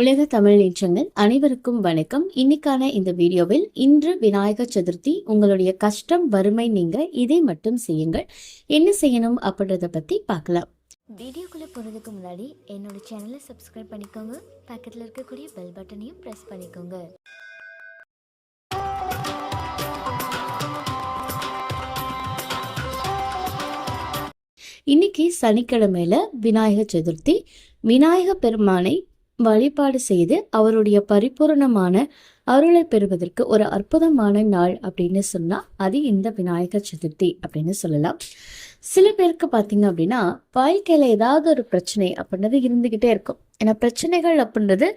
உலக தமிழ் நீச்சங்கள் அனைவருக்கும் வணக்கம். இன்னைக்கான இந்த வீடியோவில் இன்று விநாயகர் சதுர்த்தி உங்களுடைய கஷ்டம் வறுமை நீங்க இதை மட்டும் செய்யுங்கள். என்ன செய்யணும் அப்படின்றத பத்தி பார்க்கலாம். வீடியோக்குள்ளே போகிறதுக்கு முன்னாடி என்னோட சேனலை சப்ஸ்கிரைப் பண்ணிக்கோங்க. பக்கத்தில் இருக்கக்கூடிய பெல் பட்டனையும் ப்ரெஸ் பண்ணிக்கோங்க. இன்னைக்கு சனிக்கிழமையில விநாயகர் சதுர்த்தி. விநாயக பெருமானை வழிபாடு செய்து அவருடைய பரிபூரணமான அருளை பெறுவதற்கு ஒரு அற்புதமான நாள் அப்படின்னு சொன்னா அது இந்த விநாயகர் சதுர்த்தி அப்படின்னு சொல்லலாம். சில பேருக்கு பார்த்தீங்க அப்படின்னா வாழ்க்கையில் ஏதாவது ஒரு பிரச்சனை அப்படின்றது இருந்துக்கிட்டே இருக்கும். ஏன்னா பிரச்சனைகள் அப்படின்றது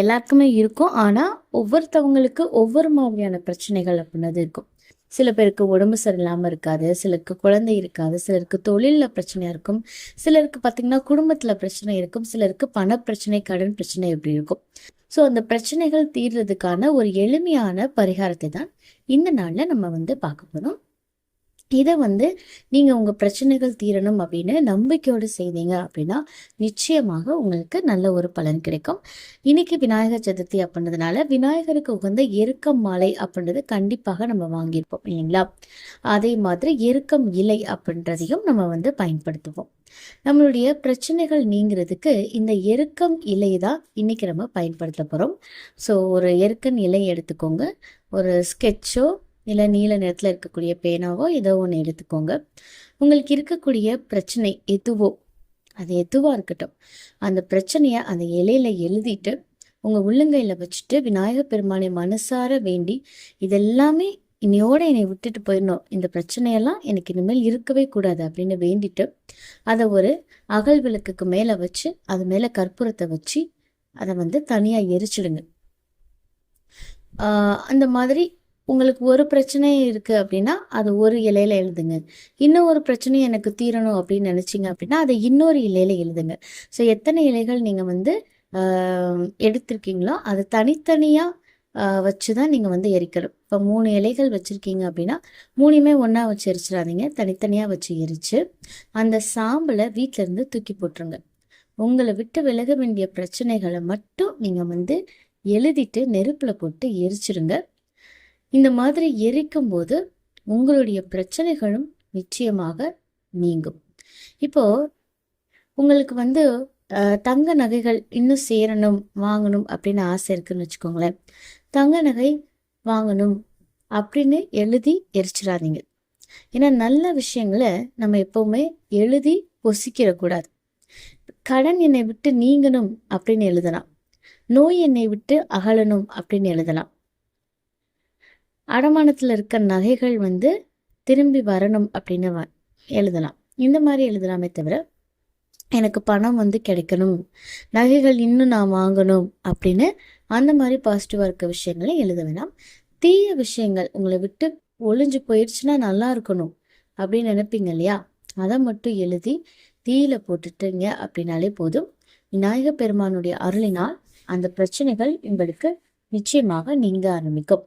எல்லாருக்குமே இருக்கும். ஆனால் ஒவ்வொருத்தவங்களுக்கு ஒவ்வொரு மாதிரியான பிரச்சனைகள் அப்படின்றது இருக்கும். சில பேருக்கு உடம்பு சரியில்லாமல் இருக்காது சிலருக்கு குழந்தை இருக்காது சிலருக்கு தொழிலில் பிரச்சனையாக இருக்கும் சிலருக்கு பார்த்தீங்கன்னா குடும்பத்தில் பிரச்சனை இருக்கும் சிலருக்கு பண பிரச்சனை கடன் பிரச்சனை இப்படி இருக்கும். ஸோ அந்த பிரச்சனைகள் தீர்றதுக்கான ஒரு எளிமையான பரிகாரத்தை தான் இந்த நாளில் நம்ம வந்து பார்க்க போகிறோம் இதை வந்து நீங்கள் உங்கள் பிரச்சனைகள் தீரணும் அப்படின்னு நம்பிக்கையோடு செய்தீங்க அப்படின்னா நிச்சயமாக உங்களுக்கு நல்ல ஒரு பலன் கிடைக்கும். இன்னைக்கு விநாயகர் சதுர்த்தி அப்படின்றதுனால விநாயகருக்கு உகந்த எருக்கம் மாலை அப்படின்றது கண்டிப்பாக நம்ம வாங்கியிருப்போம் இல்லைங்களா? அதே மாதிரி எருக்கம் இலை அப்படின்றதையும் நம்ம வந்து பயன்படுத்துவோம். நம்மளுடைய பிரச்சனைகள் நீங்கிறதுக்கு இந்த எருக்கம் இலை தான் இன்னைக்கு நம்ம பயன்படுத்த போகிறோம் ஸோ ஒரு எருக்கன் இலை எடுத்துக்கோங்க. ஒரு ஸ்கெட்சோ இல்லை நீல நிறத்தில் இருக்கக்கூடிய பேனாவோ ஏதோ ஒன்று எடுத்துக்கோங்க. உங்களுக்கு இருக்கக்கூடிய பிரச்சனை எதுவோ அது எதுவாக இருக்கட்டும் அந்த பிரச்சனையை அந்த இலையில எழுதிட்டு உங்கள் உள்ளங்கையில் வச்சுட்டு விநாயகர் பெருமானை மனசார வேண்டி இதெல்லாமே இன்னையோட என்னை விட்டுட்டு போயிடணும். இந்த பிரச்சனையெல்லாம் எனக்கு இனிமேல் இருக்கவே கூடாது அப்படின்னு வேண்டிட்டு அதை ஒரு அகல் விளக்குக்கு மேலே வச்சு அது மேலே கற்பூரத்தை வச்சு அதை வந்து தனியாக எரிச்சிடுங்க. அந்த மாதிரி உங்களுக்கு ஒரு பிரச்சனை இருக்குது அப்படின்னா அது ஒரு இலையில எழுதுங்க. இன்னும் ஒரு பிரச்சனை எனக்கு தீரணும் அப்படின்னு நினச்சிங்க அப்படின்னா அதை இன்னொரு இலையில எழுதுங்க. ஸோ எத்தனை இலைகள் நீங்கள் வந்து எடுத்திருக்கீங்களோ அதை தனித்தனியாக வச்சு தான் நீங்கள் வந்து எரிக்கணும். இப்போ மூணு இலைகள் வச்சுருக்கீங்க அப்படின்னா மூணுமே ஒன்றா வச்சு எரிச்சிடாதீங்க. தனித்தனியாக வச்சு எரித்து அந்த சாம்பலை வீட்ல இருந்து தூக்கி போட்டுருங்க. உங்களை விட்டு விலக வேண்டிய பிரச்சனைகளை மட்டும் நீங்கள் வந்து எழுதிட்டு நெருப்பில் போட்டு எரிச்சிடுங்க இந்த மாதிரி எரிக்கும் போது உங்களுடைய பிரச்சனைகளும் நிச்சயமாக நீங்கும். இப்போ உங்களுக்கு வந்து தங்க நகைகள் இன்னும் சேரணும் வாங்கணும் அப்படின்னு ஆசை இருக்குன்னு வச்சுக்கோங்களேன். தங்க நகை வாங்கணும் அப்படின்னு எழுதி எரிச்சிடாதீங்க. ஏன்னா நல்ல விஷயங்களை நம்ம எப்பவுமே எழுதி பொசிக்கிறக்கூடாது கடன் என்னை விட்டு நீங்கணும் அப்படின்னு எழுதலாம். நோய் என்னை விட்டு அகலணும் அப்படின்னு எழுதலாம். அடமானத்தில் இருக்க நகைகள் வந்து திரும்பி வரணும் அப்படின்னு வ- எழுதலாம். இந்த மாதிரி எழுதலாமே தவிர எனக்கு பணம் வந்து கிடைக்கணும். நகைகள் இன்னும் நான் வாங்கணும் அப்படின்னு அந்த மாதிரி பாசிட்டிவாக இருக்க விஷயங்களை எழுத வேணாம். தீய விஷயங்கள் உங்களை விட்டு ஒளிஞ்சு போயிடுச்சுன்னா நல்லா இருக்கணும் அப்படின்னு நினைப்பீங்க இல்லையா? அதை மட்டும் எழுதி தீயில போட்டுட்டீங்க அப்படின்னாலே போதும். விநாயகர் பெருமானுடைய அருளினால் அந்த பிரச்சனைகள் உங்களுக்கு நிச்சயமாக நீங்க ஆரம்பிக்கும்.